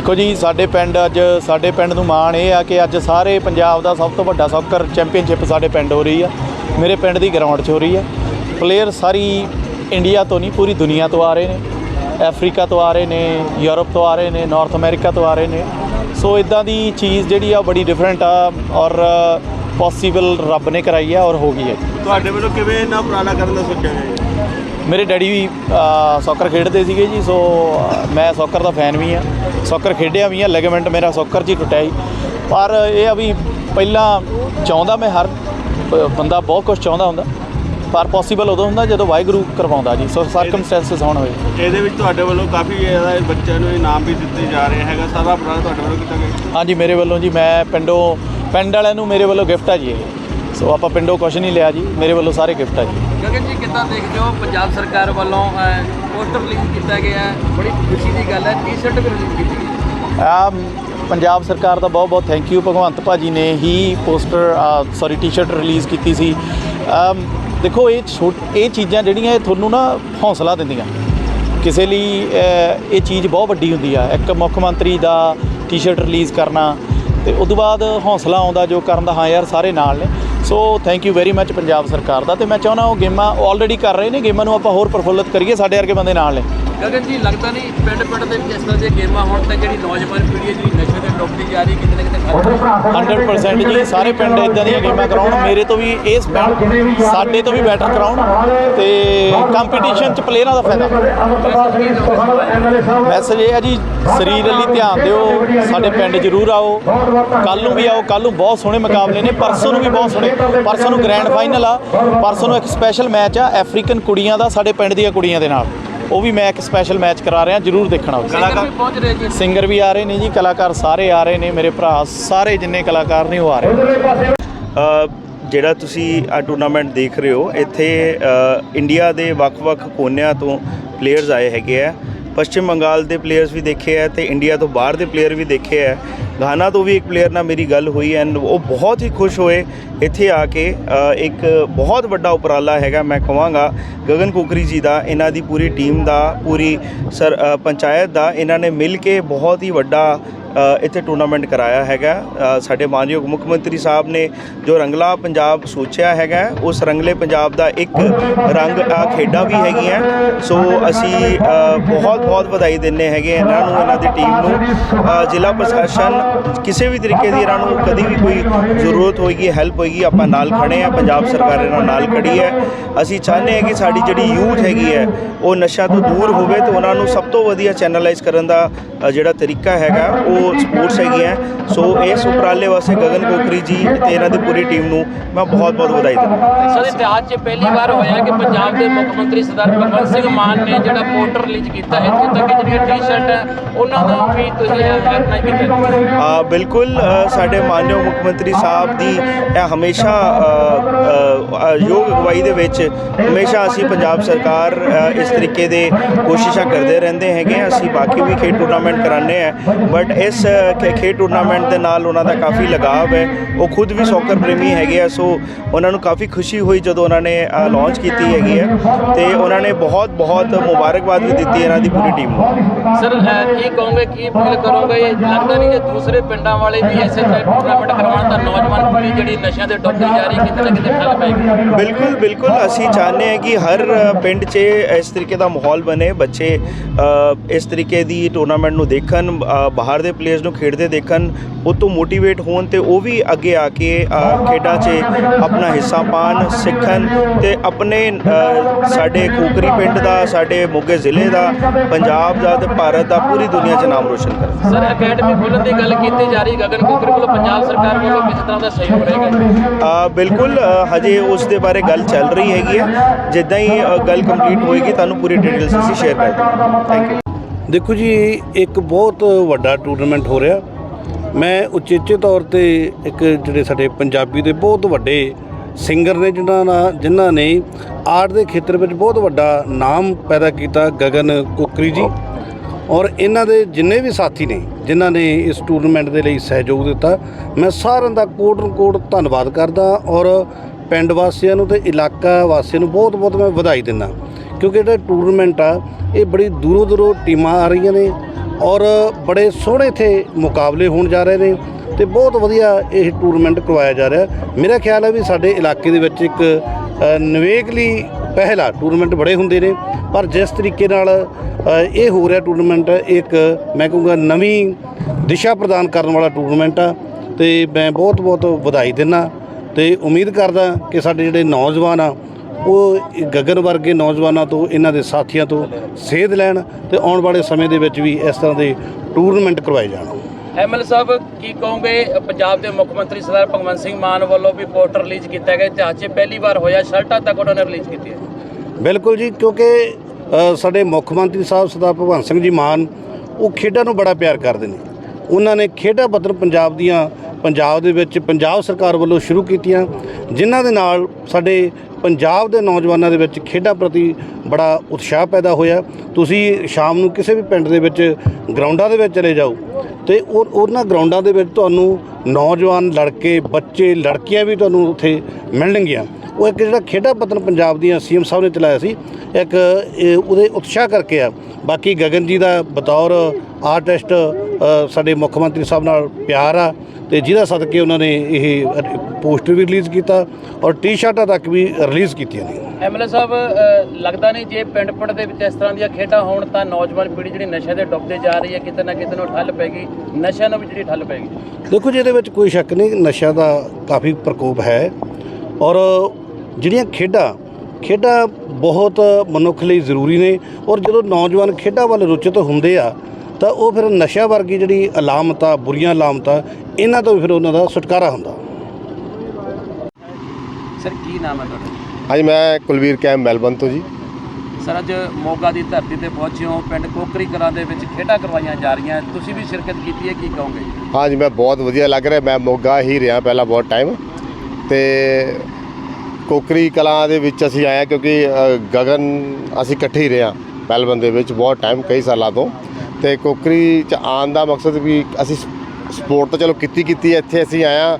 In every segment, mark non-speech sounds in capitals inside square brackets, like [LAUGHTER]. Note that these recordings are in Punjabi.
ਦੇਖੋ ਜੀ ਸਾਡੇ ਪਿੰਡ ਅੱਜ ਸਾਡੇ ਪਿੰਡ ਨੂੰ ਮਾਣ ਇਹ ਆ ਕਿ ਅੱਜ ਸਾਰੇ ਪੰਜਾਬ ਦਾ ਸਭ ਤੋਂ ਵੱਡਾ ਸੌਕਰ ਚੈਂਪੀਅਨਸ਼ਿਪ ਸਾਡੇ ਪਿੰਡ ਹੋ ਰਹੀ ਆ। ਮੇਰੇ ਪਿੰਡ ਦੀ ਗਰਾਊਂਡ 'ਚ ਹੋ ਰਹੀ ਆ। ਪਲੇਅਰ ਸਾਰੀ ਇੰਡੀਆ ਤੋਂ ਨਹੀਂ ਪੂਰੀ ਦੁਨੀਆ ਤੋਂ ਆ ਰਹੇ ਨੇ। ਅਫਰੀਕਾ ਤੋਂ ਆ ਰਹੇ ਨੇ ਯੂਰਪ ਤੋਂ ਆ ਰਹੇ ਨੇ ਨਾਰਥ ਅਮਰੀਕਾ ਤੋਂ ਆ ਰਹੇ ਨੇ। ਸੋ ਇਦਾਂ ਦੀ ਚੀਜ਼ ਜਿਹੜੀ ਆ ਬੜੀ ਡਿਫਰੈਂਟ ਆ ਔਰ ਪੋਸੀਬਲ ਰੱਬ ਨੇ ਕਰਾਈ ਆ ਔਰ ਹੋ ਗਈ ਹੈ ਤੁਹਾਡੇ ਵੱਲੋਂ ਕਿਵੇਂ ਇਹਨਾਂ ਉਪਰਾਲਾ ਕਰਨ ਦਾ ਸੋਚਿਆ ਗਿਆ ਜੀ? ਮੇਰੇ ਡੈਡੀ ਵੀ ਸੌਕਰ ਖੇਡਦੇ ਸੀਗੇ ਜੀ ਸੋ ਮੈਂ ਸੌਕਰ ਦਾ ਫੈਨ ਵੀ ਆ। ਸੌਕਰ ਖੇਡਿਆ ਵੀ ਆ ਲੈਗਾਮੈਂਟ ਮੇਰਾ ਸੌਕਰ 'ਚ ਹੀ ਟੁੱਟਿਆ ਸੀ ਪਰ ਇਹ ਆ ਵੀ ਪਹਿਲਾਂ ਚਾਹੁੰਦਾ ਮੈਂ ਹਰ ਬੰਦਾ ਬਹੁਤ ਕੁਝ ਚਾਹੁੰਦਾ ਹੁੰਦਾ। ਪਰ ਪੋਸੀਬਲ ਉਦੋਂ ਹੁੰਦਾ ਜਦੋਂ ਵਾਹਿਗੁਰੂ ਕਰਵਾਉਂਦਾ ਜੀ ਸੋ ਸਰਕਮਸਟੈਂਸਸ ਹੋਣ ਹੋਏ। ਇਹਦੇ ਵਿੱਚ ਤੁਹਾਡੇ ਵੱਲੋਂ ਕਾਫੀ ਜ਼ਿਆਦਾ ਬੱਚਿਆਂ ਨੂੰ ਇਨਾਮ ਵੀ ਦਿੱਤੇ ਜਾ ਰਹੇ ਹੈਗਾ। ਸਾਰਾ ਉਪਰਾਲਾ ਤੁਹਾਡੇ ਵੱਲੋਂ ਕੀਤਾ ਗਿਆ? ਹਾਂਜੀ ਮੇਰੇ ਵੱਲੋਂ ਜੀ ਮੈਂ ਪਿੰਡੋਂ ਪਿੰਡ ਵਾਲਿਆਂ ਨੂੰ ਮੇਰੇ ਵੱਲੋਂ ਗਿਫਟ ਆ ਜੀ ਇਹ। ਸੋ ਆਪਾਂ ਪਿੰਡੋਂ ਕੁਝ ਨਹੀਂ ਲਿਆ ਜੀ ਮੇਰੇ ਵੱਲੋਂ ਸਾਰੇ ਗਿਫਟ ਆ ਜੀ। ਗਗਨ ਜੀ ਕਿੱਦਾਂ ਦੇਖਦੇ ਹੋ ਪੰਜਾਬ ਸਰਕਾਰ ਵੱਲੋਂ ਪੋਸਟਰ ਰਿਲੀਜ਼ ਕੀਤਾ ਗਿਆ। ਹੈ। ਬੜੀ ਖੁਸ਼ੀ ਦੀ ਗੱਲ ਹੈ ਟੀ-ਸ਼ਰਟ ਵੀ ਰਿਲੀਜ਼ ਕੀਤੀ ਗਈ। ਆ ਪੰਜਾਬ ਸਰਕਾਰ ਦਾ ਬਹੁਤ ਬਹੁਤ ਥੈਂਕ ਯੂ ਭਗਵੰਤ ਭਾਜੀ ਨੇ ਹੀ ਪੋਸਟਰ ਸੌਰੀ ਟੀ-ਸ਼ਰਟ ਰਿਲੀਜ਼ ਕੀਤੀ ਸੀ। ਦੇਖੋ, ਇਹ ਛੋਟ ਇਹ ਚੀਜ਼ਾਂ ਜਿਹੜੀਆਂ ਇਹ ਤੁਹਾਨੂੰ ਨਾ ਹੌਸਲਾ ਦਿੰਦੀਆਂ। ਕਿਸੇ ਲਈ ਇਹ ਚੀਜ਼ ਬਹੁਤ ਵੱਡੀ ਹੁੰਦੀ ਆ। ਇੱਕ ਮੁੱਖ ਮੰਤਰੀ ਦਾ ਟੀ-ਸ਼ਰਟ ਰਿਲੀਜ਼ ਕਰਨਾ ਤੇ ਉਸ ਤੋਂ ਬਾਅਦ ਹੌਸਲਾ ਆਉਂਦਾ ਜੋ ਕਰਨ ਦਾ, ਹਾਂ ਯਾਰ ਸਾਰੇ ਨਾਲ ਨੇ। So thank you very much Punjab ਸਰਕਾਰ ਦਾ। ਤੇ ਮੈਂ ਚਾਹੁੰਦਾ ਉਹ ਗੇਮਾਂ ਆਲਰੇਡੀ ਕਰ ਰਹੇ ਨੇ, ਗੇਮਾਂ ਨੂੰ ਆਪਾਂ ਹੋਰ ਪ੍ਰਫੁੱਲਤ ਕਰੀਏ, ਸਾਡੇ ਵਰਗੇ ਬੰਦੇ ਨਾਲ ਨੇ। ਗਗਨ ਜੀ ਲੱਗਦਾ ਨਹੀਂ ਪਿੰਡ ਪਿੰਡ ਦੇ ਵਿੱਚ ਇਸ ਤਰ੍ਹਾਂ ਦੀਆਂ ਗੇਮਾਂ ਹੋਣ ਤਾਂ ਜਿਹੜੀ ਨੌਜਵਾਨ ਪੀੜ੍ਹੀ ਹੈ ਜਿਹੜੀ ਨਸ਼ੇ ਤੇ ਡੁੱਬਦੀ ਜਾ ਰਹੀ ਕਿਤੇ ਨਾ ਕਿਤੇ ਖਤਮ 100% ਜੀ ਸਾਰੇ ਪਿੰਡ ਇਦਾਂ ਦੀਆਂ ਗੇਮਾਂ ਕਰਾਉਣ ਮੇਰੇ ਤੋਂ ਵੀ ਇਸ ਪਿੰਡ ਸਾਡੇ ਤੋਂ ਵੀ ਬੈਟਰ ਕਰਾਉਣ ਤੇ ਕੰਪੀਟੀਸ਼ਨ ਚ ਪਲੇਅਰਾਂ ਦਾ ਫਾਇਦਾ। ਮੈਸੇਜ ਇਹ ਹੈ ਜੀ ਸਰੀਰ ਲਈ ਧਿਆਨ ਦਿਓ ਸਾਡੇ ਪਿੰਡ ਜ਼ਰੂਰ ਆਓ। ਕੱਲ ਨੂੰ ਵੀ ਆਓ ਕੱਲ ਨੂੰ ਬਹੁਤ ਸੋਹਣੇ ਮੁਕਾਬਲੇ ਨੇ ਪਰਸੋਂ ਨੂੰ ਵੀ ਬਹੁਤ ਸੋਹਣੇ ਪਰਸੋਂ ਨੂੰ ਗ੍ਰੈਂਡ ਫਾਈਨਲ ਆ ਪਰਸੋਂ ਨੂੰ ਇੱਕ ਸਪੈਸ਼ਲ ਮੈਚ ਆ ਅਫਰੀਕਨ ਕੁੜੀਆਂ ਦਾ ਸਾਡੇ ਪਿੰਡ ਦੀਆਂ ਕੁੜੀਆਂ ਦੇ ਨਾਲ। ਉਹ ਵੀ ਮੈਂ ਇੱਕ ਸਪੈਸ਼ਲ ਮੈਚ ਕਰਾ ਰਿਹਾ ਜ਼ਰੂਰ ਦੇਖਣਾ ਉਹ ਸਿੰਗਰ ਵੀ ਪਹੁੰਚ ਰਹੇ ਜੀ। ਸਿੰਗਰ ਵੀ ਆ ਰਹੇ ਨੇ ਜੀ ਕਲਾਕਾਰ ਸਾਰੇ ਆ ਰਹੇ ਨੇ ਮੇਰੇ ਭਰਾ ਸਾਰੇ ਜਿੰਨੇ ਕਲਾਕਾਰ ਨੇ ਉਹ ਆ ਰਹੇ ਜਿਹੜਾ ਤੁਸੀਂ ਆ ਟੂਰਨਾਮੈਂਟ ਦੇਖ ਰਹੇ ਹੋ ਇੱਥੇ ਇੰਡੀਆ ਦੇ ਵੱਖ-ਵੱਖ ਕੋਨਿਆਂ ਤੋਂ ਪਲੇਅਰਸ ਆਏ ਹੈਗੇ ਆ। ਪੱਛਮ ਬੰਗਾਲ ਦੇ ਪਲੇਅਰਸ ਵੀ ਦੇਖੇ ਆ ਤੇ ਇੰਡੀਆ ਤੋਂ ਬਾਹਰ ਦੇ ਪਲੇਅਰ ਵੀ ਦੇਖੇ ਆ। ਗਾਨਾ ਤੋਂ ਵੀ ਇੱਕ ਪਲੇਅਰ ਨਾਲ ਮੇਰੀ ਗੱਲ ਹੋਈ ਐਂਡ ਉਹ ਬਹੁਤ ਹੀ ਖੁਸ਼ ਹੋਏ। ਇੱਥੇ ਆ ਕੇ ਇੱਕ ਬਹੁਤ ਵੱਡਾ ਉਪਰਾਲਾ ਹੈਗਾ, ਮੈਂ ਕਹਾਂਗਾ ਗਗਨ ਕੋਕਰੀ ਜੀ ਦਾ, ਇਹਨਾਂ ਦੀ ਪੂਰੀ ਟੀਮ ਦਾ, ਪੂਰੀ ਸਰ ਪੰਚਾਇਤ ਦਾ, ਇਹਨਾਂ ਨੇ ਮਿਲ ਕੇ ਬਹੁਤ ਹੀ ਵੱਡਾ ਇੱਥੇ ਟੂਰਨਾਮੈਂਟ ਕਰਾਇਆ ਹੈਗਾ। ਸਾਡੇ ਮਾਨਯੋਗ ਮੁੱਖ ਮੰਤਰੀ ਸਾਹਿਬ ਨੇ ਜੋ ਰੰਗਲਾ ਪੰਜਾਬ ਸੋਚਿਆ ਹੈਗਾ, ਉਸ ਰੰਗਲੇ ਪੰਜਾਬ ਦਾ ਇੱਕ ਰੰਗ ਆ ਖੇਡਾਂ ਵੀ ਹੈਗੀਆਂ। ਸੋ ਅਸੀਂ ਬਹੁਤ ਬਹੁਤ ਵਧਾਈ ਦਿੰਨੇ ਹੈਗੇ ਇਹਨਾਂ ਨੂੰ, ਇਹਨਾਂ ਦੀ ਟੀਮ ਨੂੰ। ਜ਼ਿਲ੍ਹਾ ਪ੍ਰਸ਼ਾਸਨ ਕਿਸੇ ਵੀ ਤਰੀਕੇ ਦੀ ਇਹਨਾਂ ਨੂੰ ਕਦੀ ਵੀ ਕੋਈ ਜ਼ਰੂਰਤ ਹੋਏਗੀ ਹੈਲਪ ਹੋਏਗੀ, ਆਪਾਂ ਨਾਲ ਖੜੇ ਆ ਪੰਜਾਬ ਸਰਕਾਰ ਇਹਨਾਂ ਨਾਲ ਖੜੀ ਹੈ। ਅਸੀਂ ਚਾਹੁੰਦੇ ਹਾਂ ਕਿ ਸਾਡੀ ਜਿਹੜੀ ਯੂਥ ਹੈਗੀ ਹੈ, ਉਹ ਨਸ਼ਾ ਤੋਂ ਦੂਰ ਹੋਵੇ ਤੇ ਉਹਨਾਂ ਨੂੰ ਸਭ ਤੋਂ ਵਧੀਆ ਚੈਨਲਾਈਜ਼ ਕਰਨ ਦਾ ਜਿਹੜਾ ਤਰੀਕਾ ਹੈਗਾ, ਉਹ ਸਪੋਰਟਸ ਹੈਗੀਆਂ ਸੋ ਇਸ ਉਪਰਾਲੇ ਵਾਸਤੇ ਗਗਨ ਕੋਕਰੀ ਜੀ ਤੇ ਇਹਨਾਂ ਦੀ ਪੂਰੀ ਟੀਮ ਨੂੰ ਮੈਂ ਬਹੁਤ ਬਹੁਤ ਵਧਾਈ ਦਿੰਦਾ ਸਰ ਇਤਿਹਾਸ 'ਚ ਪਹਿਲੀ ਵਾਰ ਹੋਇਆ ਕਿ ਪੰਜਾਬ ਦੇ ਮੁੱਖ ਮੰਤਰੀ ਸਰਦਾਰ ਭਗਵੰਤ ਸਿੰਘ ਮਾਨ ਨੇ ਜਿਹੜਾ ਪੋਰਟਰ ਰਿਲੀਜ਼ ਕੀਤਾ ਇੱਥੋਂ ਤੱਕ ਜਿਹੜੀਆਂ ਟੀ-ਸ਼ਰਟ ਉਹਨਾਂ ਦਾ ਵੀ ਤੁਸੀਂ ਆਰਗੇਨਾਈਜ਼ ਕੀਤਾ। ਬਿਲਕੁਲ ਸਾਡੇ ਮਾਨਯੋਗ ਮੁੱਖ ਮੰਤਰੀ ਸਾਹਿਬ ਦੀ, ਇਹ ਹਮੇਸ਼ਾ ਯੋਗ ਅਗਵਾਈ ਦੇ ਵਿੱਚ ਹਮੇਸ਼ਾ ਅਸੀਂ ਪੰਜਾਬ ਸਰਕਾਰ ਇਸ ਤਰੀਕੇ ਦੇ ਕੋਸ਼ਿਸ਼ਾਂ ਕਰਦੇ ਰਹਿੰਦੇ ਹੈਗੇ ਅਸੀਂ ਬਾਕੀ ਵੀ ਖੇਡ ਟੂਰਨਾਮੈਂਟ ਕਰਾਉਂਦੇ ਆ ਬਟ ਇਸ ਖੇਡ ਟੂਰਨਾਮੈਂਟ ਦੇ ਨਾਲ ਉਹਨਾਂ ਦਾ ਕਾਫੀ ਲਗਾਵ ਹੈ। ਉਹ ਖੁਦ ਵੀ ਸੌਕਰ ਪ੍ਰੇਮੀ ਹੈਗੇ ਆ, ਸੋ ਉਹਨਾਂ ਨੂੰ ਕਾਫੀ ਖੁਸ਼ੀ ਹੋਈ ਜਦੋਂ ਉਹਨਾਂ ਨੇ ਲਾਂਚ ਕੀਤੀ ਹੈਗੀ ਹੈ ਤੇ ਉਹਨਾਂ ਨੇ ਬਹੁਤ ਬਹੁਤ ਮੁਬਾਰਕਬਾਦ ਵੀ ਦਿੱਤੀ ਇਹਨਾਂ ਦੀ ਪੂਰੀ ਟੀਮ ਨੂੰ। ਸਰ ਕੀ ਕਹੋਗੇ ਕੀ ਅਪੀਲ ਕਰੋਗੇ ਲੱਗਦਾ ਨਹੀਂ ਜੇ ਦੂਸਰੇ ਪਿੰਡਾਂ ਵਾਲੇ ਵੀ ਐਸੇ ਟੂਰਨਾਮੈਂਟ ਕਰਵਾਉਣ ਤਾਂ ਨੌਜਵਾਨ ਪੀੜ੍ਹੀ ਜਿਹੜੀ ਨਸ਼ਿਆਂ ਤੇ ਡੁੱਬਦੀ ਜਾ ਰਹੀ ਕਿਤੇ ਨਾ ਕਿਤੇ ਠੱਲ ਪਏਗੀ ਬਿਲਕੁਲ ਬਿਲਕੁਲ। ਅਸੀਂ ਚਾਹੁੰਦੇ ਹਾਂ ਕਿ ਹਰ ਪਿੰਡ 'ਚ ਇਸ ਤਰੀਕੇ ਦਾ ਮਾਹੌਲ ਬਣੇ ਬੱਚੇ ਇਸ ਤਰੀਕੇ ਦੀ ਟੂਰਨਾਮੈਂਟ ਨੂੰ ਦੇਖਣ ਬਾਹਰ ਦੇ ਪਲੇਅਰਸ ਨੂੰ ਖੇਡਦੇ ਦੇਖਣ ਉਹ ਤੋਂ ਮੋਟੀਵੇਟ ਹੋਣ ਤੇ ਉਹ ਵੀ ਅੱਗੇ ਆ ਕੇ ਖੇਡਾਂ 'ਚ ਆਪਣਾ ਹਿੱਸਾ ਪਾਣ ਸਿੱਖਣ ਤੇ ਆਪਣੇ ਸਾਡੇ ਖੂਕਰੀ ਪਿੰਡ ਦਾ ਸਾਡੇ ਮੋਗੇ ਜ਼ਿਲ੍ਹੇ ਦਾ ਪੰਜਾਬ ਦਾ ਤੇ ਭਾਰਤ ਦਾ ਪੂਰੀ ਦੁਨੀਆ 'ਚ ਨਾਮ ਰੋਸ਼ਨ ਕਰਨ। ਸਰ ਅਕੈਡਮੀ ਖੋਲ੍ਹਣ ਦੀ ਗੱਲ ਕੀਤੀ ਜਾ ਰਹੀ ਗਗਨ ਕੋਕਰ ਵੱਲੋਂ ਪੰਜਾਬ ਸਰਕਾਰ ਵੱਲੋਂ ਕਿਸ ਤਰ੍ਹਾਂ ਦਾ ਸਹਿਯੋਗ ਰਹੇਗਾ ਬਿਲਕੁਲ ਹਜੇ ਉਸ ਦੇ ਬਾਰੇ ਗੱਲ ਚੱਲ ਰਹੀ ਹੈਗੀ ਹੈ। ਜਿੱਦਾਂ ਹੀ ਗੱਲ ਕੰਪਲੀਟ ਹੋਏਗੀ ਤੁਹਾਨੂੰ ਪੂਰੀ ਡਿਟੇਲਸ ਅਸੀਂ ਸ਼ੇਅਰ ਕਰ ਦਾਂਗੇ। ਥੈਂਕ ਯੂ ਦੇਖੋ ਜੀ ਇੱਕ ਬਹੁਤ ਵੱਡਾ ਟੂਰਨਾਮੈਂਟ ਹੋ ਰਿਹਾ। ਮੈਂ ਉਚੇਚੇ ਤੌਰ ਤੇ ਇੱਕ ਜਿਹੜੇ ਸਾਡੇ ਪੰਜਾਬੀ ਦੇ ਬਹੁਤ ਵੱਡੇ ਸਿੰਗਰ ਨੇ ਜਿਨ੍ਹਾਂ ਨਾਲ ਜਿਨ੍ਹਾਂ ਨੇ ਆਰਟ ਦੇ ਖੇਤਰ ਵਿੱਚ ਬਹੁਤ ਵੱਡਾ ਨਾਮ ਪੈਦਾ ਕੀਤਾ ਗਗਨ ਕੁਕਰੀ ਜੀ। ਔਰ ਇਹਨਾਂ ਦੇ ਜਿੰਨੇ ਵੀ ਸਾਥੀ ਨੇ ਜਿਨ੍ਹਾਂ ਨੇ ਇਸ ਟੂਰਨਾਮੈਂਟ ਦੇ ਲਈ ਸਹਿਯੋਗ ਦਿੱਤਾ ਮੈਂ ਸਾਰਿਆਂ ਦਾ ਕੋਟ ਕੋਟ ਧੰਨਵਾਦ ਕਰਦਾ ਔਰ ਪਿੰਡ ਵਾਸੀਆਂ ਨੂੰ ਤੇ ਇਲਾਕਾ ਵਾਸੀਆਂ ਨੂੰ ਬਹੁਤ ਬਹੁਤ ਮੈਂ ਵਧਾਈ ਦਿੰਦਾ। ਕਿਉਂਕਿ ਜਿਹੜਾ ਟੂਰਨਾਮੈਂਟ ਆ ਇਹ ਬੜੀ ਦੂਰੋਂ ਦੂਰੋਂ ਟੀਮਾਂ ਆ ਰਹੀਆਂ ਨੇ ਔਰ ਬੜੇ ਸੋਹਣੇ ਇੱਥੇ ਮੁਕਾਬਲੇ ਹੋਣ ਜਾ ਰਹੇ ਨੇ ਤੇ ਬਹੁਤ ਵਧੀਆ ਇਹ ਟੂਰਨਾਮੈਂਟ ਕਰਵਾਇਆ ਜਾ ਰਿਹਾ। ਮੇਰਾ ਖਿਆਲ ਹੈ ਵੀ ਸਾਡੇ ਇਲਾਕੇ ਦੇ ਵਿੱਚ ਇੱਕ ਅ, ਨਿਵੇਕਲੀ ਪਹਿਲਾ ਟੂਰਨਾਮੈਂਟ ਬੜੇ ਹੁੰਦੇ ਨੇ, ਪਰ ਜਿਸ ਤਰੀਕੇ ਨਾਲ ਇਹ ਹੋ ਰਿਹਾ ਟੂਰਨਾਮੈਂਟ, ਇੱਕ ਮੈਂ ਕਹੂੰਗਾ ਨਵੀਂ ਦਿਸ਼ਾ ਪ੍ਰਦਾਨ ਕਰਨ ਵਾਲਾ ਟੂਰਨਾਮੈਂਟ ਆ, ਤੇ ਮੈਂ ਬਹੁਤ ਬਹੁਤ ਵਧਾਈ ਦਿੰਦਾ ਤੇ ਉਮੀਦ ਕਰਦਾ ਕਿ ਸਾਡੇ ਜਿਹੜੇ ਨੌਜਵਾਨ ਆ, ਉਹ ਗਗਨ ਵਰਗੇ ਨੌਜਵਾਨਾਂ ਤੋਂ, ਇਹਨਾਂ ਦੇ ਸਾਥੀਆਂ ਤੋਂ ਸੇਧ ਲੈਣ ਤੇ ਆਉਣ ਵਾਲੇ ਸਮੇਂ ਦੇ ਵਿੱਚ ਵੀ ਇਸ ਤਰ੍ਹਾਂ ਦੇ ਟੂਰਨਾਮੈਂਟ ਕਰਵਾਏ ਜਾਣ। ਐਮਐਲ ਸਾਹਿਬ, ਕੀ ਕਹੋਗੇ, ਪੰਜਾਬ ਦੇ ਮੁੱਖ ਮੰਤਰੀ ਸਰਦਾਰ ਭਗਵੰਤ ਸਿੰਘ ਮਾਨ ਵੱਲੋਂ ਵੀ ਪੋਸਟਰ ਰਿਲੀਜ਼ ਕੀਤਾ ਗਿਆ? ਇਤਿਹਾਸ 'ਚ ਪਹਿਲੀ ਵਾਰ ਹੋਇਆ, ਸ਼ਰਟਾਂ ਤੱਕ ਉਹਨਾਂ ਨੇ ਰਿਲੀਜ਼ ਕੀਤੀ ਹੈ ਬਿਲਕੁਲ ਜੀ, ਕਿਉਂਕਿ ਸਾਡੇ ਮੁੱਖ ਮੰਤਰੀ ਸਾਹਿਬ ਸਰਦਾਰ ਭਗਵੰਤ ਸਿੰਘ ਜੀ ਮਾਨ, ਉਹ ਖੇਡਾਂ ਨੂੰ ਬੜਾ ਪਿਆਰ ਕਰਦੇ ਨੇ। ਉਹਨਾਂ ਨੇ ਖੇਡਾਂ ਪੱਤਰ ਪੰਜਾਬ ਦੀਆਂ, ਪੰਜਾਬ ਦੇ ਵਿੱਚ ਪੰਜਾਬ ਸਰਕਾਰ ਵੱਲੋਂ ਸ਼ੁਰੂ ਕੀਤੀਆਂ, ਜਿਨ੍ਹਾਂ ਦੇ ਨਾਲ ਸਾਡੇ ਪੰਜਾਬ ਦੇ ਨੌਜਵਾਨਾਂ ਦੇ ਵਿੱਚ ਖੇਡਾਂ ਪ੍ਰਤੀ ਬੜਾ ਉਤਸ਼ਾਹ ਪੈਦਾ ਹੋਇਆ। ਤੁਸੀਂ ਸ਼ਾਮ ਨੂੰ ਕਿਸੇ ਵੀ ਪਿੰਡ ਦੇ ਵਿੱਚ, ਗਰਾਊਂਡਾਂ ਦੇ ਵਿੱਚ ਚਲੇ ਜਾਓ ਤੇ ਉਹ ਉਹਨਾਂ ਗਰਾਊਂਡਾਂ ਦੇ ਵਿੱਚ ਤੁਹਾਨੂੰ ਨੌਜਵਾਨ ਲੜਕੇ, ਬੱਚੇ, ਲੜਕੀਆਂ ਵੀ ਤੁਹਾਨੂੰ ਉੱਥੇ ਮਿਲਣਗੀਆਂ। ਉਹ ਇੱਕ ਜਿਹੜਾ ਖੇਡਾਂ ਪਤਨ ਪੰਜਾਬ ਦੀਆਂ ਸੀਐਮ ਸਾਹਿਬ ਨੇ ਚਲਾਇਆ ਸੀ ਇੱਕ ਉਹਦੇ ਉਤਸ਼ਾਹ ਕਰਕੇ ਆ। ਬਾਕੀ ਗਗਨ ਜੀ ਦਾ ਬਤੌਰ ਆਰਟਿਸਟ ਸਾਡੇ ਮੁੱਖ ਮੰਤਰੀ ਸਾਹਿਬ ਨਾਲ ਪਿਆਰ ਆ ਤੇ ਜਿਹਦਾ ਸਦਕੇ ਉਹਨਾਂ ਨੇ ਇਹ ਪੋਸਟਰ ਵੀ ਰਿਲੀਜ਼ ਕੀਤਾ ਔਰ ਟੀ-ਸ਼ਰਟਾਂ ਤੱਕ ਵੀ ਰਿਲੀਜ਼ ਕੀਤੀਆਂ ਨੇ। ਐਮਐਲਏ ਸਾਹਿਬ ਲੱਗਦਾ ਨਹੀਂ ਜੇ ਪਿੰਡ ਪਿੰਡ ਦੇ ਵਿੱਚ ਇਸ ਤਰ੍ਹਾਂ ਦੀਆਂ ਖੇਡਾਂ ਹੋਣ ਤਾਂ ਨੌਜਵਾਨ ਪੀੜ੍ਹੀ ਜਿਹੜੀ ਨਸ਼ੇ ਦੇ ਡੁੱਬਦੇ ਜਾ ਰਹੀ ਹੈ ਕਿਤੇ ਨਾ ਕਿਤੇ ਨੂੰ ਠੱਲ ਪੈਗੀ ਨਸ਼ਿਆਂ ਨੂੰ ਵੀ ਜਿਹੜੀ ਠੱਲ ਪੈਗੀ ਦੇਖੋ ਜੀ ਇਹਦੇ ਵਿੱਚ ਕੋਈ ਸ਼ੱਕ ਨਹੀਂ ਨਸ਼ਾ ਦਾ ਕਾਫੀ ਪ੍ਰਕੋਪ ਹੈ ਔਰ ਜਿਹੜੀਆਂ ਖੇਡਾਂ ਖੇਡਾਂ ਬਹੁਤ ਮਨੁੱਖ ਲਈ ਜ਼ਰੂਰੀ ਨੇ ਔਰ ਜਦੋਂ ਨੌਜਵਾਨ ਖੇਡਾਂ ਵੱਲ ਰੁਚਿਤ ਹੁੰਦੇ ਆ ਤਾਂ ਉਹ ਫਿਰ ਨਸ਼ਾ ਵਰਗੀ ਜਿਹੜੀ ਅਲਾਮਤਾਂ ਬੁਰੀਆਂ ਅਲਾਮਤਾਂ ਇਹਨਾਂ ਤੋਂ ਵੀ ਫਿਰ ਉਹਨਾਂ ਦਾ ਛੁਟਕਾਰਾ ਹੁੰਦਾ। ਸਰ ਕੀ ਨਾਮ ਹੈ ਤੁਹਾਡਾ? ਹਾਂਜੀ ਮੈਂ ਕੁਲਵੀਰ ਕੈਮ ਮੈਲਬਨ ਤੋਂ ਜੀ। ਸਰ ਅੱਜ ਮੋਗਾ ਦੀ ਧਰਤੀ ਤੇ ਪਹੁੰਚੇ ਹੋ ਪਿੰਡ ਕੋਕਰੀ ਕਲਾਂ ਦੇ ਵਿੱਚ ਖੇਡਾਂ ਕਰਵਾਈਆਂ ਜਾ ਰਹੀਆਂ ਤੁਸੀਂ ਵੀ ਸ਼ਿਰਕਤ ਕੀਤੀ ਹੈ ਕੀ ਕਹੋਗੇ? ਹਾਂਜੀ ਮੈਂ ਬਹੁਤ ਵਧੀਆ ਲੱਗ ਰਿਹਾ ਮੈਂ ਮੋਗਾ ਹੀ ਰਿਹਾ ਪਹਿਲਾਂ ਬਹੁਤ ਟਾਈਮ ਤੇ ਕੋਕਰੀ ਕਲਾਂ ਦੇ ਵਿੱਚ ਅਸੀਂ ਆਏ ਹਾਂ ਕਿਉਂਕਿ ਗਗਨ ਅਸੀਂ ਇਕੱਠੇ ਹੀ ਰਹੇ ਮੈਲਬਨ ਦੇ ਵਿੱਚ ਬਹੁਤ ਟਾਈਮ ਕਈ ਸਾਲਾਂ ਤੋਂ। ਤੇ ਕੋਕਰੀ ਚ ਆਉਣ ਦਾ ਮਕਸਦ ਵੀ ਅਸੀਂ ਸਪੋਰਟ ਤਾਂ ਚਲੋ ਕੀਤੀ ਕੀਤੀ ਇੱਥੇ ਅਸੀਂ ਆਇਆ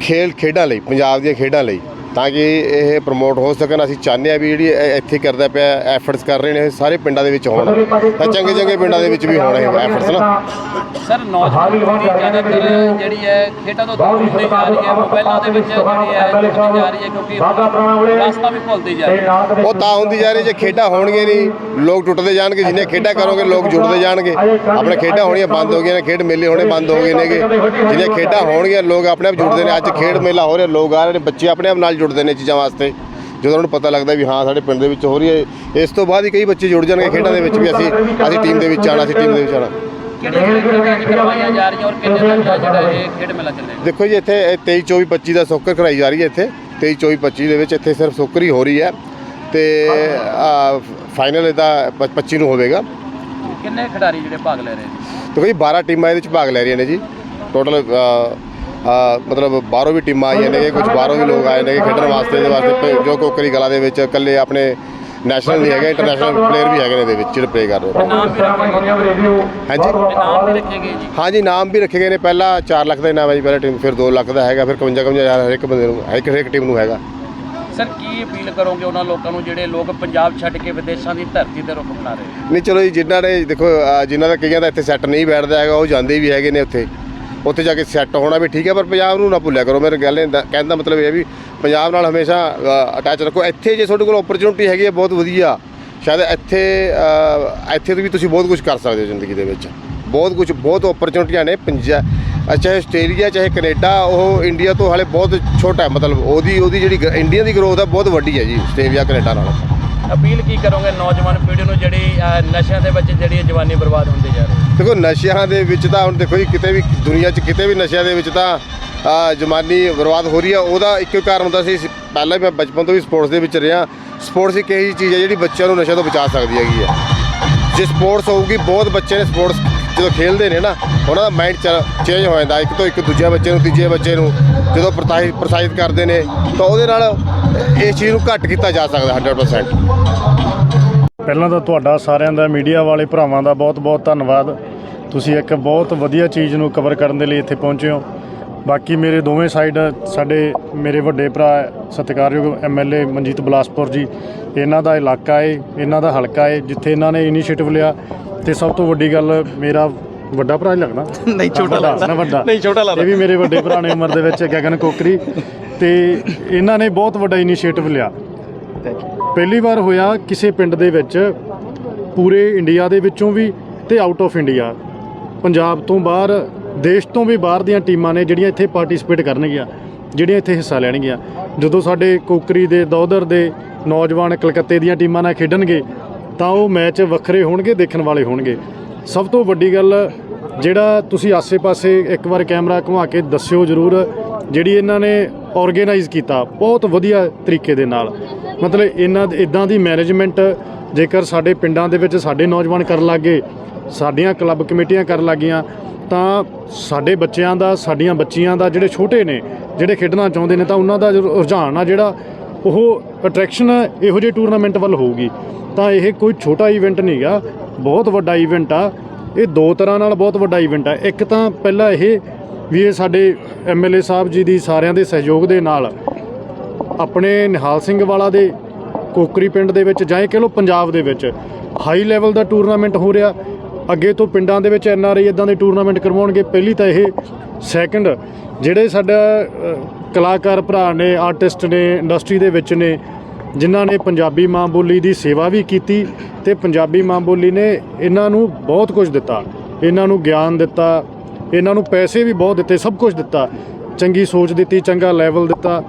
ਖੇਲ ਖੇਡਾਂ ਲਈ, ਪੰਜਾਬ ਦੀਆਂ ਖੇਡਾਂ ਲਈ। ਤਾਂ ਕਿ ਇਹ ਪ੍ਰਮੋਟ ਹੋ ਸਕਣ। ਅਸੀਂ ਚਾਹੁੰਦੇ ਆ ਵੀ ਜਿਹੜੀ ਇਹ ਇੱਥੇ ਕਰਦਾ ਪਿਆ ਐਫਰਟਸ ਕਰ ਰਹੇ ਨੇ ਇਹ ਸਾਰੇ ਪਿੰਡਾਂ ਦੇ ਵਿੱਚ ਹੋਣ। ਤਾਂ ਚੰਗੇ ਚੰਗੇ ਪਿੰਡਾਂ ਦੇ ਵਿੱਚ ਵੀ ਹੋਣ ਇਹ ਐਫਰਟਸ ਨਾ। ਸਰ ਨੌਜਵਾਨ ਪੀੜ੍ਹੀ ਜ਼ਿਆਦਾਤਰ ਜਿਹੜੀ ਹੈ ਖੇਡਾਂ ਤੋਂ ਦੂਰ ਹੁੰਦੀ ਜਾ ਰਹੀ ਹੈ। ਮੋਬਾਈਲਾਂ ਦੇ ਵਿੱਚ ਜਿਹੜੀ ਹੈ ਜੁੜਦੀ ਜਾ ਰਹੀ ਹੈ ਕਿਉਂਕਿ ਰਸਤਾ ਵੀ ਭੁੱਲਦੀ ਜਾ ਰਹੀ ਹੈ। ਉਹ ਤਾਂ ਹੁੰਦੀ ਜਾ ਰਹੀ ਜੇ ਖੇਡਾਂ ਹੋਣਗੇ ਨਹੀਂ ਲੋਕ ਟੁੱਟਦੇ ਜਾਣਗੇ ਜਿੰਨੇ ਖੇਡਾਂ ਕਰੋਗੇ ਲੋਕ ਜੁੜਦੇ ਜਾਣਗੇ। ਆਪਣੇ ਖੇਡਾਂ ਹੋਣੀਆਂ ਬੰਦ ਹੋ ਗਈਆਂ ਨੇ ਖੇਡ ਮੇਲੇ ਹੋਣੇ ਬੰਦ ਹੋ ਗਏ ਨੇਗੇ। ਜਿੰਨੇ ਖੇਡਾਂ ਹੋਣਗੀਆਂ ਲੋਕ ਆਪਣੇ ਆਪ ਜੁੜਦੇ ਨੇ ਅੱਜ ਖੇਡ ਮੇਲਾ ਹੋ ਰਿਹਾ ਲੋਕ ਆ ਰਹੇ ਨੇ ਬੱਚੇ ਆਪਣੇ ਆਪ ਨਾਲ ਜੁੜਦੇ ਨੇ ਚੀਜ਼ਾਂ ਵਾਸਤੇ। ਜਦੋਂ ਉਹਨਾਂ ਨੂੰ ਪਤਾ ਲੱਗਦਾ ਵੀ ਹਾਂ ਸਾਡੇ ਪਿੰਡ ਦੇ ਵਿੱਚ ਹੋ ਰਹੀ ਹੈ ਇਸ ਤੋਂ ਬਾਅਦ ਹੀ ਕਈ ਬੱਚੇ ਜੁੜ ਜਾਣਗੇ ਖੇਡਾਂ ਦੇ ਵਿੱਚ ਵੀ ਅਸੀਂ ਅਸੀਂ ਟੀਮ ਦੇ ਵਿੱਚ ਆਣਾ ਅਸੀਂ ਟੀਮ ਦੇ ਵਿੱਚ ਆਣਾ ਦੇਖੋ ਜੀ ਇੱਥੇ ਇਹ 23 24 25 ਦਾ ਸੋਕਰ ਕਰਾਈ ਜਾ ਰਹੀ ਹੈ ਇੱਥੇ। 23 24 25 ਦੇ ਵਿੱਚ ਇੱਥੇ ਸਿਰਫ ਸੋਕਰ ਹੀ ਹੋ ਰਹੀ ਹੈ। ਤੇ ਫਾਈਨਲ ਇਹਦਾ 25 ਨੂੰ ਹੋਵੇਗਾ। ਕਿੰਨੇ ਖਿਡਾਰੀ ਜਿਹੜੇ ਭਾਗ ਲੈ ਰਹੇ ਨੇ? ਦੇਖੋ ਜੀ 12 ਟੀਮਾਂ ਇਹਦੇ ਵਿੱਚ ਭਾਗ ਲੈ ਰਹੀਆਂ ਨੇ ਜੀ। ਟੋਟਲ ਮਤਲਬ ਬਾਹਰੋਂ ਵੀ ਟੀਮਾਂ ਆਈਆਂ ਨੇ ਕੁਝ ਬਾਹਰੋਂ ਵੀ ਲੋਕ ਆਏ ਨੇ ਖੇਡਣ ਵਾਸਤੇ ਇਹਦੇ ਵਾਸਤੇ ਜੋ ਕੋਕਰੀ ਕਲਾ ਦੇ ਵਿੱਚ ਇਕੱਲੇ ਆਪਣੇ ਨੈਸ਼ਨਲ ਨਹੀਂ ਹੈਗੇ ਇੰਟਰਨੈਸ਼ਨਲ ਪਲੇਅਰ ਵੀ ਹੈਗੇ ਨੇ ਇਹਦੇ ਵਿੱਚ ਜਿਹੜੇ ਪਲੇ ਕਰ ਰਹੇ ਨੇ। ਨਾਮ ਵੀ ਰੱਖੇ ਗਏ ਹਾਂਜੀ। ਨਾਮ ਵੀ ਰੱਖੇ ਗਏ ਜੀ। ਹਾਂਜੀ ਨਾਮ ਵੀ ਰੱਖੇ ਗਏ ਨੇ ਪਹਿਲਾ 4 ਲੱਖ ਦਾ ਇਨਾਮ ਹੈ ਜੀ ਪਹਿਲਾ ਟੀਮ ਫਿਰ 2 ਲੱਖ ਦਾ ਹੈਗਾ ਫਿਰ 55 55 ਹਜ਼ਾਰ ਹਰ ਇੱਕ ਬੰਦੇ ਨੂੰ ਹਰ ਇੱਕ ਟੀਮ ਨੂੰ ਹੈਗਾ। ਸਰ ਕੀ ਅਪੀਲ ਕਰੋਗੇ ਉਹਨਾਂ ਲੋਕਾਂ ਨੂੰ ਜਿਹੜੇ ਲੋਕ ਪੰਜਾਬ ਛੱਡ ਕੇ ਵਿਦੇਸ਼ਾਂ ਦੀ ਧਰਤੀ ਤੇ ਰੁਖ ਬਣਾ ਰਹੇ ਨੇ? ਨਹੀਂ ਚਲੋ ਜੀ ਜਿਨ੍ਹਾਂ ਨੇ ਦੇਖੋ ਜਿਨ੍ਹਾਂ ਦਾ ਕਈਆਂ ਦਾ ਇੱਥੇ ਸੈੱਟ ਨਹੀਂ ਬੈਠਦਾ ਹੈਗਾ ਉਹ ਜਾਂਦੇ ਵੀ ਹੈਗੇ ਨੇ ਉੱਥੇ। ਉੱਥੇ ਜਾ ਕੇ ਸੈੱਟ ਹੋਣਾ ਵੀ ਠੀਕ ਹੈ, ਪਰ ਪੰਜਾਬ ਨੂੰ ਨਾ ਭੁੱਲਿਆ ਕਰੋ। ਮੇਰੇ ਗੱਲ ਇਹ ਦਾ- ਮਤਲਬ ਇਹ ਹੈ ਵੀ ਪੰਜਾਬ ਨਾਲ ਹਮੇਸ਼ਾ ਅਟੈਚ ਰੱਖੋ। ਇੱਥੇ ਜੇ ਤੁਹਾਡੇ ਕੋਲ ਓਪਰਚੁਨਿਟੀ ਹੈਗੀ ਹੈ, ਬਹੁਤ ਵਧੀਆ। ਸ਼ਾਇਦ ਇੱਥੇ ਇੱਥੇ ਤੋਂ ਵੀ ਤੁਸੀਂ ਬਹੁਤ ਕੁਝ ਕਰ ਸਕਦੇ ਹੋ ਜ਼ਿੰਦਗੀ ਦੇ ਵਿੱਚ। ਬਹੁਤ ਕੁਝ ਬਹੁਤ ਓਪਰਚੁਨਿਟੀਆਂ ਨੇ ਪੰਜਾਬ ਚਾਹੇ ਆਸਟ੍ਰੇਲੀਆ, ਚਾਹੇ ਕੈਨੇਡਾ, ਉਹ ਇੰਡੀਆ ਤੋਂ ਹਾਲੇ ਬਹੁਤ ਛੋਟਾ ਹੈ। ਮਤਲਬ ਉਹਦੀ ਉਹਦੀ ਜਿਹੜੀ ਗ- ਇੰਡੀਆ ਦੀ ਗਰੋਥ ਹੈ, ਬਹੁਤ ਵੱਡੀ ਹੈ ਜੀ, ਆਸਟ੍ਰੇਲੀਆ, ਕੈਨੇਡਾ ਨਾਲੋਂ। ਅਪੀਲ ਕੀ ਕਰੋਗੇ ਨੌਜਵਾਨ ਪੀੜ੍ਹੀ ਨੂੰ ਜਿਹੜੀ ਨਸ਼ਿਆਂ ਦੇ ਵਿੱਚ ਜਿਹੜੀ ਜਵਾਨੀ ਬਰਬਾਦ ਹੁੰਦੀ ਜਾ ਰਹੀ ਦੇਖੋ, ਨਸ਼ਿਆਂ ਦੇ ਵਿੱਚ ਤਾਂ ਹੁਣ ਦੇਖੋ ਜੀ, ਕਿਤੇ ਵੀ ਦੁਨੀਆ 'ਚ ਕਿਤੇ ਵੀ ਨਸ਼ਿਆਂ ਦੇ ਵਿੱਚ ਤਾਂ ਜਵਾਨੀ ਬਰਬਾਦ ਹੋ ਰਹੀ ਆ ਉਹਦਾ ਇੱਕੋ ਹੀ ਕਾਰਨ ਹੁੰਦਾ ਸੀ ਪਹਿਲਾਂ ਹੀ ਮੈਂ ਬਚਪਨ ਤੋਂ ਵੀ ਸਪੋਰਟਸ ਦੇ ਵਿੱਚ ਰਿਹਾ। ਸਪੋਰਟਸ ਇੱਕ ਇਹੀ ਚੀਜ਼ ਹੈ ਜਿਹੜੀ ਬੱਚਿਆਂ ਨੂੰ ਨਸ਼ਿਆਂ ਤੋਂ ਬਚਾ ਸਕਦੀ ਹੈਗੀ ਹੈ। ਜੇ ਸਪੋਰਟਸ ਹੋਊਗੀ, ਬਹੁਤ ਬੱਚੇ ਨੇ ਸਪੋਰਟਸ ਜਦੋਂ ਖੇਡਦੇ ਨੇ ਨਾ, ਉਹਨਾਂ ਦਾ ਮਾਈਂਡ ਚੇਂਜ ਹੋ ਜਾਂਦਾ, ਇੱਕ ਤੋਂ ਇੱਕ ਦੂਜੇ ਬੱਚੇ ਨੂੰ, ਤੀਜੇ ਬੱਚੇ ਨੂੰ, ਜਦੋਂ ਪ੍ਰੋਤਸਾਹਿਤ ਪ੍ਰੋਤਸਾਹਿਤ ਕਰਦੇ ਨੇ, ਤਾਂ ਉਹਦੇ ਨਾਲ ਇਸ ਚੀਜ਼ ਨੂੰ ਘੱਟ ਕੀਤਾ ਜਾ ਸਕਦਾ 100% ਪਹਿਲਾਂ ਤਾਂ ਤੁਹਾਡਾ ਸਾਰਿਆਂ ਦਾ, ਮੀਡੀਆ ਵਾਲੇ ਭਰਾਵਾਂ ਦਾ ਬਹੁਤ-ਬਹੁਤ ਧੰਨਵਾਦ। ਤੁਸੀਂ ਇੱਕ ਬਹੁਤ ਵਧੀਆ ਚੀਜ਼ ਨੂੰ ਕਵਰ ਕਰਨ ਦੇ ਲਈ ਇੱਥੇ ਪਹੁੰਚੇ ਹੋ। ਬਾਕੀ ਮੇਰੇ ਦੋਵੇਂ ਸਾਈਡ ਸਾਡੇ ਮੇਰੇ ਵੱਡੇ ਭਰਾ ਸਤਿਕਾਰਯੋਗ ਐਮਐਲਏ ਮਨਜੀਤ ਬਲਾਸਪੁਰ ਜੀ, ਇਹਨਾਂ ਦਾ ਇਲਾਕਾ ਏ, ਇਹਨਾਂ ਦਾ ਹਲਕਾ ਏ, ਜਿੱਥੇ ਇਹਨਾਂ ਨੇ ਇਨੀਸ਼ੀਏਟਿਵ ਲਿਆ ਤੇ ਸਭ ਤੋਂ ਵੱਡੀ ਗੱਲ ਮੇਰਾ ਵੱਡਾ ਭਰਾ ਹੀ ਲੱਗਦਾ। [LAUGHS] ਨਹੀਂ ਛੋਟਾ ਲੱਗਦਾ। ਵੱਡਾ। ਨਹੀਂ ਛੋਟਾ ਲੱਗਦਾ। ਇਹ ਵੀ ਮੇਰੇ ਵੱਡੇ ਭਰਾ ਨੇ ਉਮਰ ਦੇ ਵਿੱਚ ਗਗਨ ਕੋਕਰੀ। ਤੇ ਇਹਨਾਂ ਨੇ ਬਹੁਤ ਵੱਡਾ ਇਨੀਸ਼ੀਏਟਿਵ ਲਿਆ। ਪਹਿਲੀ ਵਾਰ ਹੋਇਆ ਕਿਸੇ ਪਿੰਡ ਦੇ ਵਿੱਚ ਪੂਰੇ ਇੰਡੀਆ ਦੇ ਵਿੱਚੋਂ ਵੀ ਤੇ ਆਊਟ ਆਫ ਇੰਡੀਆ ਪੰਜਾਬ ਤੋਂ ਬਾਹਰ ਦੇਸ਼ ਤੋਂ ਵੀ ਬਾਹਰ ਦੀਆਂ ਟੀਮਾਂ ਨੇ ਜਿਹੜੀਆਂ ਇੱਥੇ ਪਾਰਟਿਸਿਪੇਟ ਕਰਨਗੀਆਂ ਜਿਹੜੀਆਂ ਇੱਥੇ ਹਿੱਸਾ ਲੈਣਗੀਆਂ। ਜਦੋਂ ਸਾਡੇ ਕੋਕਰੀ ਦੇ ਦੌਦਰ ਦੇ ਨੌਜਵਾਨ ਕਲਕੱਤੇ ਦੀਆਂ ਟੀਮਾਂ ਨਾਲ ਖੇਡਣਗੇ ਤਾਂ ਉਹ ਮੈਚ ਵੱਖਰੇ ਹੋਣਗੇ, ਦੇਖਣ ਵਾਲੇ ਹੋਣਗੇ। ਸਭ ਤੋਂ ਵੱਡੀ ਗੱਲ ਜਿਹੜਾ ਤੁਸੀਂ ਆਸੇ-ਪਾਸੇ ਇੱਕ ਵਾਰ ਕੈਮਰਾ ਘੁਮਾ ਕੇ ਦੱਸਿਓ ਜ਼ਰੂਰ, ਜਿਹੜੀ ਇਹਨਾਂ ਨੇ ਆਰਗੇਨਾਈਜ਼ ਕੀਤਾ, ਬਹੁਤ ਵਧੀਆ ਤਰੀਕੇ ਦੇ ਨਾਲ। ਮਤਲਬ ਇਹਨਾਂ ਇਦਾਂ ਦੀ ਮੈਨੇਜਮੈਂਟ ਜੇਕਰ ਸਾਡੇ ਪਿੰਡਾਂ ਦੇ ਵਿੱਚ ਸਾਡੇ ਨੌਜਵਾਨ ਕਰਨ ਲੱਗੇ ਸਾਡੀਆਂ ਕਲੱਬ ਕਮੇਟੀਆਂ ਕਰਨ ਲੱਗੀਆਂ ਤਾਂ ਸਾਡੇ ਬੱਚਿਆਂ ਦਾ, ਸਾਡੀਆਂ ਬੱਚੀਆਂ ਦਾ ਜਿਹੜੇ ਛੋਟੇ ਨੇ, ਜਿਹੜੇ ਖੇਡਣਾ ਚਾਹੁੰਦੇ ਨੇ, ਤਾਂ ਉਹਨਾਂ ਦਾ ਰੁਝਾਨ ਆ ਜਿਹੜਾ ਉਹ ਅਟਰੈਕਸ਼ਨ ਇਹੋ ਜਿਹੇ ਟੂਰਨਾਮੈਂਟ ਵੱਲ ਹੋਊਗੀ। ਤਾਂ ਇਹ ਕੋਈ ਛੋਟਾ ਇਵੈਂਟ ਨਹੀਂਗਾ ਬਹੁਤ ਵੱਡਾ ਇਵੈਂਟ ਆ। ਇਹ ਦੋ ਤਰ੍ਹਾਂ ਨਾਲ ਬਹੁਤ ਵੱਡਾ ਇਵੈਂਟ ਆ। ਇੱਕ ਤਾਂ ਪਹਿਲਾਂ ਇਹ ਵੀ ਇਹ ਸਾਡੇ ਐਮਐਲਏ ਸਾਹਿਬ ਜੀ ਦੀ ਸਾਰਿਆਂ ਦੇ ਸਹਿਯੋਗ ਦੇ ਨਾਲ ਆਪਣੇ ਨਿਹਾਲ ਸਿੰਘ ਵਾਲਾ ਦੇ ਕੋਕਰੀ ਪਿੰਡ ਦੇ ਵਿੱਚ ਜਾਂ ਇਹ ਕਹ ਲਓ ਪੰਜਾਬ ਦੇ ਵਿੱਚ ਹਾਈ ਲੈਵਲ ਦਾ ਟੂਰਨਾਮੈਂਟ ਹੋ ਰਿਹਾ। ਅੱਗੇ ਤੋਂ ਪਿੰਡਾਂ ਦੇ ਵਿੱਚ ਐਨਆਰਆਈ ਇਦਾਂ ਦੇ ਟੂਰਨਾਮੈਂਟ ਕਰਵਾਉਣਗੇ। ਪਹਿਲੀ ਤਾਂ ਇਹ ਸੈਕੰਡ ਜਿਹੜੇ ਸਾਡਾ ਕਲਾਕਾਰ ਭਰਾ ਨੇ, ਆਰਟਿਸਟ ਨੇ, ਇੰਡਸਟਰੀ ਦੇ ਵਿੱਚ ਨੇ, ਜਿਨ੍ਹਾਂ ਨੇ ਪੰਜਾਬੀ ਮਾਂ ਬੋਲੀ ਦੀ ਸੇਵਾ ਵੀ ਕੀਤੀ ਤੇ ਪੰਜਾਬੀ ਮਾਂ ਬੋਲੀ ਨੇ ਇਹਨਾਂ ਨੂੰ ਬਹੁਤ ਕੁਝ ਦਿੱਤਾ। ਇਹਨਾਂ ਨੂੰ ਗਿਆਨ ਦਿੱਤਾ, ਇਹਨਾਂ ਨੂੰ ਪੈਸੇ ਵੀ ਬਹੁਤ ਦਿੱਤੇ, ਸਭ ਕੁਝ ਦਿੱਤਾ। ਚੰਗੀ ਸੋਚ ਦਿੱਤੀ, ਚੰਗਾ ਲੈਵਲ ਦਿੱਤਾ।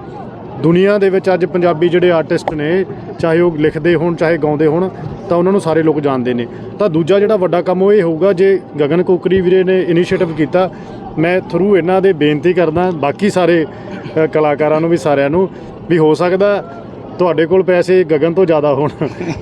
ਦੁਨੀਆ ਦੇ ਵਿੱਚ ਅੱਜ ਪੰਜਾਬੀ ਜਿਹੜੇ ਆਰਟਿਸਟ ਨੇ, ਚਾਹੇ ਉਹ ਲਿਖਦੇ ਹੋਣ, ਚਾਹੇ ਗਾਉਂਦੇ ਹੋਣ, ਤਾਂ ਉਹਨਾਂ ਨੂੰ ਸਾਰੇ ਲੋਕ ਜਾਣਦੇ ਨੇ। ਤਾਂ ਦੂਜਾ ਜਿਹੜਾ ਵੱਡਾ ਕੰਮ ਉਹ ਇਹ ਹੋਊਗਾ, ਜੇ ਗਗਨ ਕੋਕਰੀ ਵੀਰੇ ਨੇ ਇਨੀਸ਼ੀਏਟਿਵ ਕੀਤਾ ਮੈਂ ਥਰੂ ਇਹਨਾਂ ਦੇ ਬੇਨਤੀ ਕਰਦਾ, ਬਾਕੀ ਸਾਰੇ ਕਲਾਕਾਰਾਂ ਨੂੰ ਵੀ ਸਾਰਿਆਂ ਨੂੰ ਵੀ ਹੋ ਸਕਦਾ ਤੁਹਾਡੇ ਕੋਲ ਪੈਸੇ ਗਗਨ ਤੋਂ ਜ਼ਿਆਦਾ ਹੋਣ।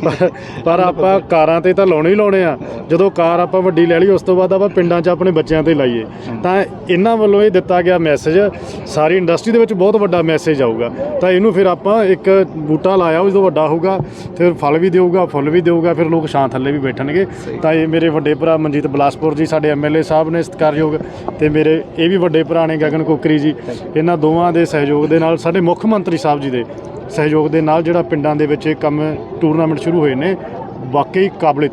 ਪਰ- ਪਰ ਆਪਾਂ ਕਾਰਾਂ ਤੇ ਤਾਂ ਲਾਉਣੇ ਹੀ ਲਾਉਣੇ ਆ। ਜਦੋਂ ਕਾਰ ਆਪਾਂ ਵੱਡੀ ਲੈ ਲਈ, ਉਸ ਤੋਂ ਬਾਅਦ ਆਪਾਂ ਪਿੰਡਾਂ 'ਚ ਆਪਣੇ ਬੱਚਿਆਂ ਤੇ ਲਾਈਏ। ਤਾਂ ਇਹਨਾਂ ਵੱਲੋਂ ਇਹ ਦਿੱਤਾ ਗਿਆ ਮੈਸੇਜ ਸਾਰੀ ਇੰਡਸਟਰੀ ਦੇ ਵਿੱਚ ਬਹੁਤ ਵੱਡਾ ਮੈਸੇਜ ਆਊਗਾ। ਤਾਂ ਇਹਨੂੰ ਫਿਰ ਆਪਾਂ ਇੱਕ ਬੂਟਾ ਲਾਇਆ, ਉਹ ਜਦੋਂ ਵੱਡਾ ਹੋਊਗਾ, ਫਿਰ ਫਲ ਵੀ ਦੇਊਗਾ, ਫੁੱਲ ਵੀ ਦੇਊਗਾ, ਫਿਰ ਲੋਕ ਛਾਂ ਥੱਲੇ ਵੀ ਬੈਠਣਗੇ। ਤਾਂ ਇਹ ਮੇਰੇ ਵੱਡੇ ਭਰਾ ਮਨਜੀਤ ਬਲਾਸਪੁਰ ਜੀ, ਸਾਡੇ ਐਮਐਲਏ ਸਾਹਿਬ ਨੇ ਸਤਿਕਾਰਯੋਗ ਤੇ ਮੇਰੇ ਇਹ ਵੀ ਵੱਡੇ ਭਰਾ ਨੇ ਗਗਨ ਕੋਕਰੀ ਜੀ। ਇਹਨਾਂ ਦੋਵਾਂ ਦੇ ਸਹਿਯੋਗ ਦੇ ਨਾਲ ਸਾਡੇ ਮੁੱਖ ਮੰਤਰੀ ਸਾਹਿਬ ਜੀ ਦੇ ਸਹਿਯੋਗ ਦੇ ਨਾਲ ਜਿਹੜਾ ਪਿੰਡਾਂ ਦੇ ਵਿੱਚ ਇਹ ਕੰਮ ਟੂਰਨਾਮੈਂਟ ਸ਼ੁਰੂ ਹੋਏ ਨੇ, ਵਾਕਈ ਕਾਬਲੇ